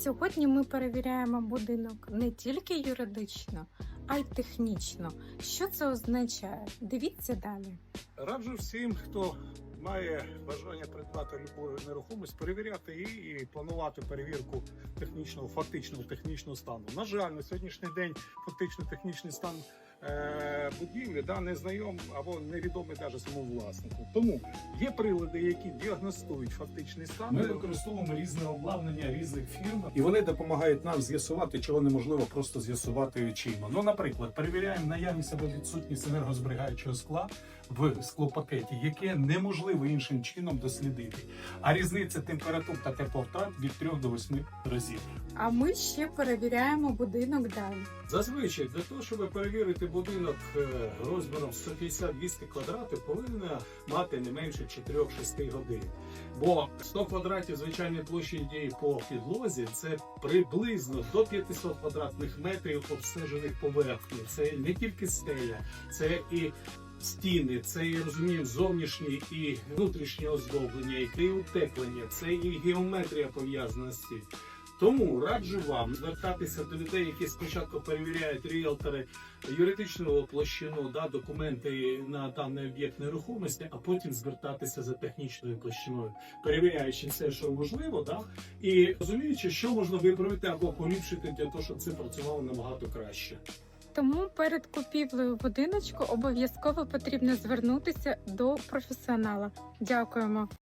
Сьогодні ми перевіряємо будинок не тільки юридично, а й технічно. Що це означає? Дивіться далі. Раджу всім, хто має бажання придбати любу нерухомість, перевіряти її і планувати перевірку технічного, фактичного технічного стану. На жаль, на сьогоднішній день фактично технічний стан будівлі да, не знайом або невідомий навіть самому власнику. Тому є прилади, які діагностують фактичний стан. Ми використовуємо різне обладнання різних фірм, і вони допомагають нам з'ясувати, чого неможливо просто з'ясувати очима. Ну, наприклад, перевіряємо наявність або відсутність енергозберігаючого скла в склопакеті, яке неможливо іншим чином дослідити. А різниця температур та тепловтрат від 3 до 8 разів. А ми ще перевіряємо будинок далі. Зазвичай для того, щоб перевірити будинок е, розміром 150-200 квадратів, повинна мати не менше 4-6 годин. Бо 100 квадратів звичайної площі дії по підлозі це приблизно до 500 квадратних метрів обстежених поверхні. Це не тільки стеля, це і стіни, це і розумію, зовнішнє і внутрішнє оздоблення, і утеплення, це і геометрія цим. Тому раджу вам звертатися до людей, які спочатку перевіряють ріелтори юридичну площину, да, документи на даний об'єкт нерухомості, а потім звертатися за технічною площиною, перевіряючи все, що можливо, да, і розуміючи, що можна виправити або поліпшити для того, щоб це працювало набагато краще. Тому перед купівлею будиночку обов'язково потрібно звернутися до професіонала. Дякуємо.